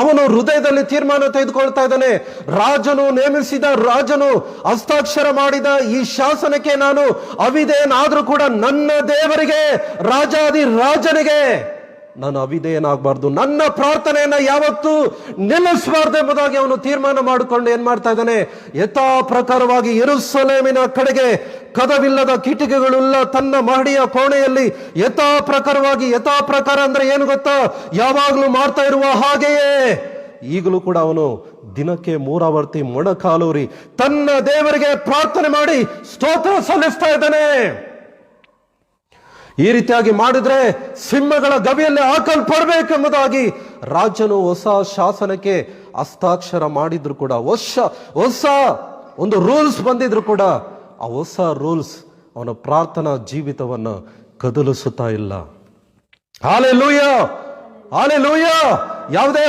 ಅವನು ಹೃದಯದಲ್ಲಿ ತೀರ್ಮಾನ ತೆಗೆದುಕೊಳ್ತಾ ಇದ್ದಾನೆ. ರಾಜನು ನೇಮಿಸಿದ ರಾಜನು ಹಸ್ತಾಕ್ಷರ ಮಾಡಿದ ಈ ಶಾಸನಕ್ಕೆ ನಾನು ಅವಿದೇನಾದ್ರೂ ಕೂಡ ನನ್ನ ದೇವರಿಗೆ ರಾಜಾದಿ ರಾಜನಿಗೆ ನಾನು ಅವಿಧೇಯನಾಗಬಾರ್ದು. ನನ್ನ ಪ್ರಾರ್ಥನೆಯನ್ನ ಯಾವತ್ತೂ ನಿಲ್ಲಿಸಬಾರ್ದು ಎಂಬುದಾಗಿ ಅವನು ತೀರ್ಮಾನ ಮಾಡಿಕೊಂಡು ಏನ್ ಮಾಡ್ತಾ ಇದ್ದಾನೆ? ಯಥಾ ಪ್ರಕಾರವಾಗಿ ಇರುಸಲೇಮಿನ ಕಡೆಗೆ ಕದವಿಲ್ಲದ ಕಿಟಿಕೆಗಳುಳ್ಳ ತನ್ನ ಮಹಡಿಯ ಕೋಣೆಯಲ್ಲಿ ಯಥಾ ಪ್ರಕಾರವಾಗಿ, ಯಥಾ ಪ್ರಕಾರ ಅಂದ್ರೆ ಏನು ಗೊತ್ತಾ? ಯಾವಾಗಲೂ ಮಾಡ್ತಾ ಇರುವ ಹಾಗೆಯೇ. ಈಗಲೂ ಕೂಡ ಅವನು ದಿನಕ್ಕೆ ಮೂರಾವರ್ತಿ ಮೊಣಕಾಲೂರಿ ತನ್ನ ದೇವರಿಗೆ ಪ್ರಾರ್ಥನೆ ಮಾಡಿ ಸ್ತೋತ್ರ ಸಲ್ಲಿಸ್ತಾ ಇದ್ದಾನೆ. ಈ ರೀತಿಯಾಗಿ ಮಾಡಿದ್ರೆ ಸಿಂಹಗಳ ಗವಿಯಲ್ಲಿ ಹಾಕಲ್ಪಡ್ಬೇಕೆಂಬುದಾಗಿ ರಾಜನು ಹೊಸ ಶಾಸನಕ್ಕೆ ಹಸ್ತಾಕ್ಷರ ಮಾಡಿದ್ರು ಕೂಡ. ಹೊಸ ಹೊಸ ಒಂದು ರೂಲ್ಸ್ ಬಂದಿದ್ರು ಕೂಡ. ಆ ಹೊಸ ರೂಲ್ಸ್ ಅವನ ಪ್ರಾರ್ಥನಾ ಜೀವಿತವನ್ನು ಕದಲಿಸುತ್ತಾ ಇಲ್ಲ. ಹಾಲೆ ಲೂಯ ಹಾಲೆ ಲೂಯ ಯಾವುದೇ